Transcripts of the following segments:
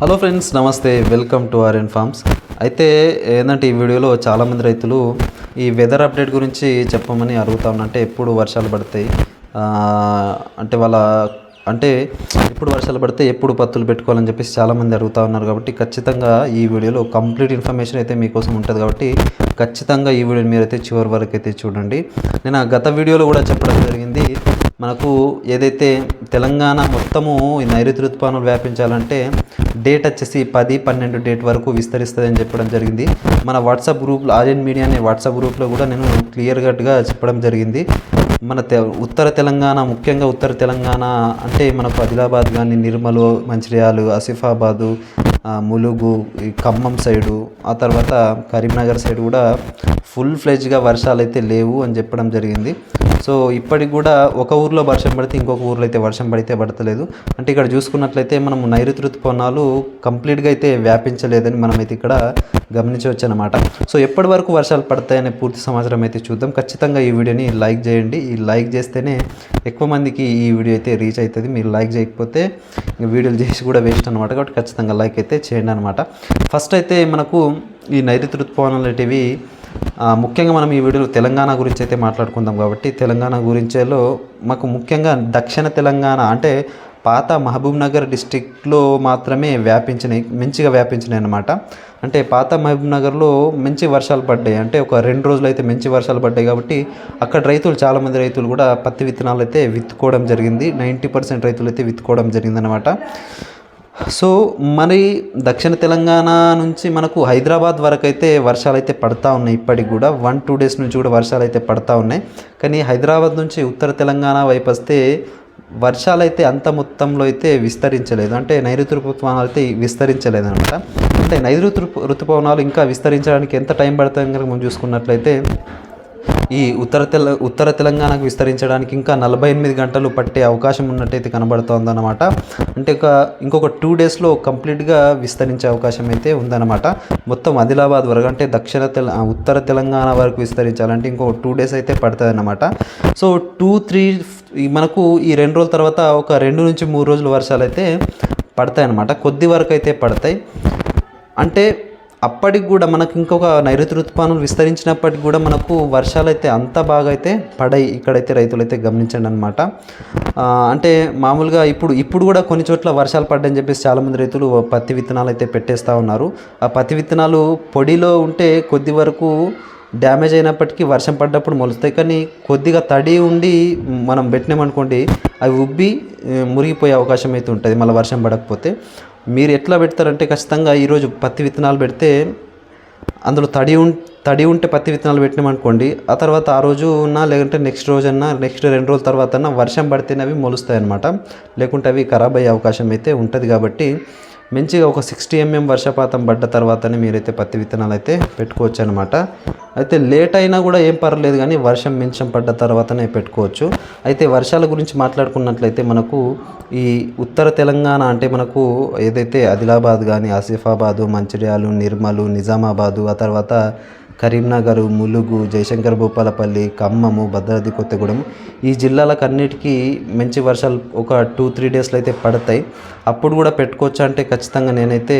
Hello friends నమస్తే welcome to RN farms అయితే ఏంటంటే ఈ వీడియోలో చాలామంది రైతులు ఈ వెదర్ అప్డేట్ గురించి చెప్పమని అడుగుతా ఉన్నంటే అంటే ఎప్పుడు వర్షాలు పడతాయి? అంటే వాళ్ళ అంటే ఎప్పుడు వర్షాలు పడితే ఎప్పుడు పత్తులు పెట్టుకోవాలని చెప్పేసి చాలామంది అడుగుతా ఉన్నారు కాబట్టి ఖచ్చితంగా ఈ వీడియోలో కంప్లీట్ ఇన్ఫర్మేషన్ అయితే మీకోసం ఉంటుంది కాబట్టి ఖచ్చితంగా ఈ వీడియోని మీరైతే చివరి వరకు అయితే చూడండి. నేను ఆ గత వీడియోలో కూడా చెప్పడం జరిగింది మనకు ఏదైతే తెలంగాణ మొత్తము ఈ నైరుతి ఋతుపానులు వ్యాపించాలంటే డేట్ వచ్చేసి పది పన్నెండు డేట్ వరకు విస్తరిస్తుంది అని చెప్పడం జరిగింది. మన వాట్సాప్ గ్రూప్లో ఆర్యన్ మీడియా అనే వాట్సాప్ గ్రూప్లో కూడా నేను క్లియర్ కట్గా చెప్పడం జరిగింది. మన తె ఉత్తర తెలంగాణ ముఖ్యంగా ఉత్తర తెలంగాణ అంటే మనకు ఆదిలాబాద్ కానీ నిర్మలు మంచిర్యాలు ఆసిఫాబాదు ములుగు ఈ ఖమ్మం సైడు ఆ తర్వాత కరీంనగర్ సైడ్ కూడా ఫుల్ ఫ్లెజ్గా వర్షాలు అయితే లేవు అని చెప్పడం జరిగింది. సో ఇప్పటికి కూడా ఒక ఊర్లో వర్షం పడితే ఇంకొక ఊర్లో అయితే వర్షం పడితే పడతలేదు. అంటే ఇక్కడ చూసుకున్నట్లయితే మనం నైరుతి ఋతుపవనాలు కంప్లీట్గా అయితే వ్యాపించలేదని మనం అయితే ఇక్కడ గమనించవచ్చు అనమాట సో ఎప్పటి వరకు వర్షాలు పడతాయనే పూర్తి సమాచారం అయితే చూద్దాం. ఖచ్చితంగా ఈ వీడియోని లైక్ చేయండి. ఈ లైక్ చేస్తేనే ఎక్కువ మందికి ఈ వీడియో అయితే రీచ్ అవుతుంది. మీరు లైక్ చేయకపోతే వీడియోలు చేసి కూడా వేస్ట్ అనమాట కాబట్టి ఖచ్చితంగా లైక్ అయితే చేయండి అనమాట ఫస్ట్ అయితే మనకు ఈ నైరుతి ఋతుపవనాలు అనేటివి ముఖ్యంగా మనం ఈ వీడియోలో తెలంగాణ గురించి అయితే మాట్లాడుకుందాం కాబట్టి తెలంగాణ గురించేలో మాకు ముఖ్యంగా దక్షిణ తెలంగాణ అంటే పాత మహబూబ్ నగర్ డిస్టిక్లో మాత్రమే వ్యాపించినాయి మంచిగా వ్యాపించినాయి అనమాట అంటే పాత మహబూబ్ నగర్లో మంచి వర్షాలు పడ్డాయి. అంటే ఒక రెండు రోజులు అయితే మంచి వర్షాలు పడ్డాయి కాబట్టి అక్కడ రైతులు చాలామంది రైతులు కూడా పత్తి విత్తనాలు అయితే విత్తుకోవడం జరిగింది. నైంటీ పర్సెంట్ రైతులు అయితే విత్తుకోవడం జరిగిందనమాట సో మరి దక్షిణ తెలంగాణ నుంచి మనకు హైదరాబాద్ వరకు అయితే వర్షాలు అయితే పడతా ఉన్నాయి ఇప్పటికి కూడా. వన్ టూ డేస్ నుంచి కూడా వర్షాలు అయితే పడతా ఉన్నాయి. కానీ హైదరాబాద్ నుంచి ఉత్తర తెలంగాణ వైపు వస్తే వర్షాలు అయితే అంత మొత్తంలో అయితే విస్తరించలేదు. అంటే నైరుతి ఋతుపవనాలు అయితే విస్తరించలేదు అనమాట అంటే నైరుతి ఋతుపవనాలు ఇంకా విస్తరించడానికి ఎంత టైం పడుతుంది కనుక మనం చూసుకున్నట్లయితే ఈ ఉత్తర తెల ఉత్తర తెలంగాణకు విస్తరించడానికి ఇంకా నలభై ఎనిమిది గంటలు పట్టే అవకాశం ఉన్నట్టయితే కనబడుతోందన్నమాట. అంటే ఒక ఇంకొక టూ డేస్లో కంప్లీట్గా విస్తరించే అవకాశం అయితే ఉందన్నమాట. మొత్తం ఆదిలాబాద్ వరకు అంటే దక్షిణ తెల ఉత్తర తెలంగాణ వరకు విస్తరించాలంటే ఇంకొక టూ డేస్ అయితే పడుతుంది సో టూ త్రీ మనకు ఈ రెండు రోజుల తర్వాత ఒక రెండు నుంచి మూడు రోజులు వర్షాలు అయితే పడతాయి అన్నమాట కొద్ది వరకు అయితే పడతాయి. అంటే అప్పటికి కూడా మనకు ఇంకొక నైరుతి ఋతుపానం విస్తరించినప్పటికి కూడా మనకు వర్షాలు అయితే అంత బాగా అయితే పడాయి. ఇక్కడైతే రైతులు అయితే గమనించండి అనమాట అంటే మామూలుగా ఇప్పుడు ఇప్పుడు కూడా కొన్ని చోట్ల వర్షాలు పడ్డాయని చెప్పేసి చాలామంది రైతులు పత్తి విత్తనాలు అయితే పెట్టేస్తూ ఉన్నారు. ఆ పత్తి విత్తనాలు పొడిలో ఉంటే కొద్ది వరకు డ్యామేజ్ అయినప్పటికీ వర్షం పడ్డప్పుడు మొలుస్తాయి. కానీ కొద్దిగా తడి ఉండి మనం పెట్టినామనుకోండి అవి ఉబ్బి మురిగిపోయే అవకాశం అయితే ఉంటుంది మళ్ళీ వర్షం పడకపోతే. మీరు ఎట్లా పెడతారంటే ఖచ్చితంగా ఈరోజు పత్తి విత్తనాలు పెడితే అందులో తడి ఉం తడి ఉంటే పత్తి విత్తనాలు పెట్టినామనుకోండి ఆ తర్వాత ఆ రోజు ఉన్నా లేదంటే నెక్స్ట్ రోజు అన్నా నెక్స్ట్ రెండు రోజుల తర్వాత అన్నా వర్షం పడితేనే అవి మొలుస్తాయి అన్నమాట లేకుంటే అవి ఖరాబ్ అయ్యే అవకాశం అయితే ఉంటుంది కాబట్టి మంచిగా ఒక సిక్స్టీ ఎంఎం వర్షపాతం పడ్డ తర్వాతనే మీరైతే పత్తి విత్తనాలు అయితే పెట్టుకోవచ్చు అనమాట అయితే లేట్ అయినా కూడా ఏం పర్లేదు కానీ వర్షం మించం పడ్డ తర్వాతనే పెట్టుకోవచ్చు. అయితే వర్షాల గురించి మాట్లాడుకున్నట్లయితే మనకు ఈ ఉత్తర తెలంగాణ అంటే మనకు ఏదైతే ఆదిలాబాద్ కానీ ఆసిఫాబాదు మంచిర్యాలు నిర్మలు నిజామాబాదు ఆ తర్వాత కరీంనగర్ ములుగు జయశంకర్ భూపాలపల్లి ఖమ్మము భద్రాద్రి కొత్తగూడెం ఈ జిల్లాలకు అన్నిటికీ మంచి వర్షాలు ఒక టూ త్రీ డేస్లో అయితే పడతాయి. అప్పుడు కూడా పెట్టుకోవచ్చు అంటే ఖచ్చితంగా నేనైతే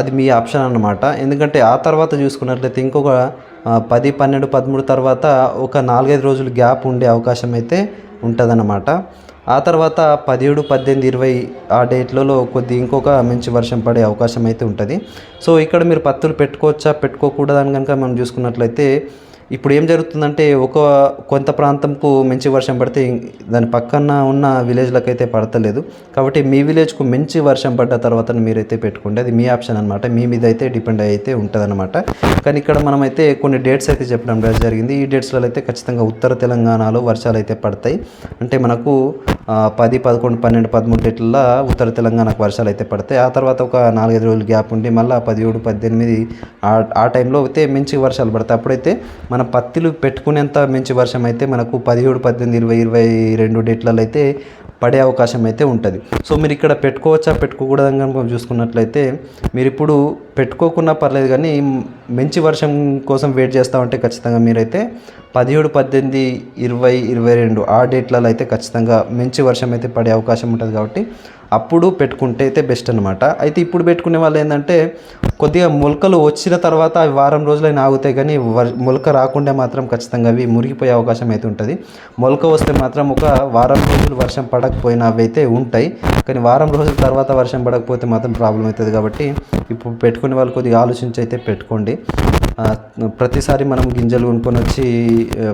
అది మీ ఆప్షన్ అన్నమాట. ఎందుకంటే ఆ తర్వాత చూసుకున్నట్లయితే ఇంకొక పది పన్నెండు పదమూడు తర్వాత ఒక నాలుగైదు రోజులు గ్యాప్ ఉండే అవకాశం అయితే ఉంటుందన్నమాట. ఆ తర్వాత పదిహేడు పద్దెనిమిది ఇరవై ఆ డేట్లలో కొద్ది ఇంకొక మంచి వర్షం పడే అవకాశం అయితే ఉంటుంది. సో ఇక్కడ మీరు పత్తులు పెట్టుకోవచ్చా? పెట్టుకోకూడదని కనుక మనం చూసుకున్నట్లయితే ఇప్పుడు ఏం జరుగుతుందంటే ఒక కొంత ప్రాంతంకు మంచి వర్షం పడితే దాని పక్కన ఉన్న విలేజ్లకు అయితే పడతలేదు. కాబట్టి మీ విలేజ్కు మంచి వర్షం పడ్డ తర్వాత మీరైతే పెట్టుకోండి. అది మీ ఆప్షన్ అనమాట మీ మీద అయితే డిపెండ్ అయితే ఉంటుంది కానీ ఇక్కడ మనమైతే కొన్ని డేట్స్ అయితే చెప్పడం జరిగింది. ఈ డేట్స్లలో అయితే ఖచ్చితంగా ఉత్తర తెలంగాణలో వర్షాలు అయితే పడతాయి. అంటే మనకు పది పదకొండు పన్నెండు పదమూడు డేట్లలో ఉత్తర తెలంగాణకు వర్షాలు అయితే పడతాయి. ఆ తర్వాత ఒక నాలుగైదు రోజులు గ్యాప్ ఉండి మళ్ళీ పదిహేడు పద్దెనిమిది ఆ ఆ టైంలో అయితే మంచి వర్షాలు పడతాయి. అప్పుడైతే మన పత్తిలు పెట్టుకునేంత మంచి వర్షం అయితే మనకు పదిహేడు పద్దెనిమిది ఇరవై ఇరవై రెండు డేట్లలో అయితే పడే అవకాశం అయితే ఉంటుంది. సో మీరు ఇక్కడ పెట్టుకోవచ్చా పెట్టుకోకూడదని కనుక చూసుకున్నట్లయితే మీరు ఇప్పుడు పెట్టుకోకున్నా పర్లేదు కానీ మంచి వర్షం కోసం వెయిట్ చేస్తూ ఉంటే ఖచ్చితంగా మీరైతే పదిహేడు పద్దెనిమిది ఇరవై ఇరవై రెండు ఆ డేట్లలో అయితే ఖచ్చితంగా మంచి వర్షం అయితే పడే అవకాశం ఉంటుంది కాబట్టి అప్పుడు పెట్టుకుంటే అయితే బెస్ట్ అనమాట అయితే ఇప్పుడు పెట్టుకునే వాళ్ళు ఏంటంటే కొద్దిగా మొలకలు వచ్చిన తర్వాత అవి వారం రోజులైనా ఆగుతాయి కానీ వర్- మొలక రాకుండా మాత్రం ఖచ్చితంగా అవి మురిగిపోయే అవకాశం అయితే ఉంటుంది. మొలక వస్తే మాత్రం ఒక వారం రోజులు వర్షం పడకపోయినా అవి అయితే ఉంటాయి. కానీ వారం రోజుల తర్వాత వర్షం పడకపోతే మాత్రం ప్రాబ్లం అవుతుంది కాబట్టి ఇప్పుడు పెట్టుకునే వాళ్ళు కొద్దిగా ఆలోచించి అయితే పెట్టుకోండి. ప్రతిసారి మనం గింజలు కొనుక్కొని వచ్చి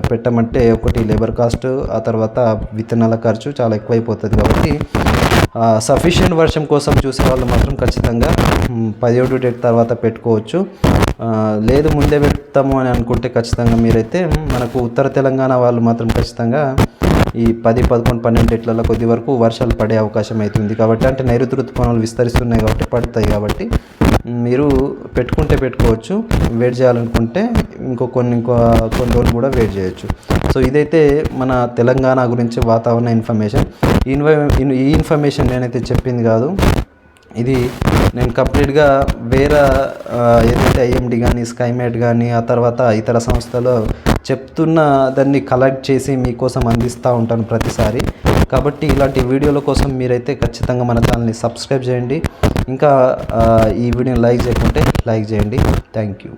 పెట్టమంటే ఒకటి లేబర్ కాస్ట్ ఆ తర్వాత విత్తనాల ఖర్చు చాలా ఎక్కువైపోతుంది కాబట్టి సఫిషియెంట్ వర్షం కోసం చూసే వాళ్ళు మాత్రం ఖచ్చితంగా పదిహేడు డేట్ తర్వాత పెట్టుకోవచ్చు. లేదు ముందే పెడతాము అని అనుకుంటే ఖచ్చితంగా మీరైతే మనకు ఉత్తర తెలంగాణ వాళ్ళు మాత్రం ఖచ్చితంగా ఈ పది పదకొండు పన్నెండు డేట్లలో కొద్ది వరకు వర్షాలు పడే అవకాశం అవుతుంది కాబట్టి అంటే నైరుతి ఋతుపవనాలు విస్తరిస్తున్నాయి కాబట్టి పడతాయి కాబట్టి మీరు పెట్టుకుంటే పెట్టుకోవచ్చు వెయిట్ చేయాలనుకుంటే ఇంకో కొన్ని ఇంకో కొన్ని రోజులు కూడా వెయిట్ చేయొచ్చు. సో ఇదైతే మన తెలంగాణ గురించి వాతావరణ ఇన్ఫర్మేషన్. ఈ ఇన్ఫర్మేషన్ నేనైతే చెప్పింది కాదు. ఇది నేను కంప్లీట్గా వేరే ఏదైతే ఐఎండి కానీ స్కైమేట్ కానీ ఆ తర్వాత ఇతర సంస్థలో చెప్తున్న దాన్ని కలెక్ట్ చేసి మీకోసం అందిస్తూ ఉంటాను ప్రతిసారి. కాబట్టి ఇలాంటి వీడియోల కోసం మీరైతే ఖచ్చితంగా మన ఛానల్ని సబ్స్క్రైబ్ చేయండి. ఇంకా ఈ వీడియోని లైక్ చేయకుంటే లైక్ చేయండి. Thank you.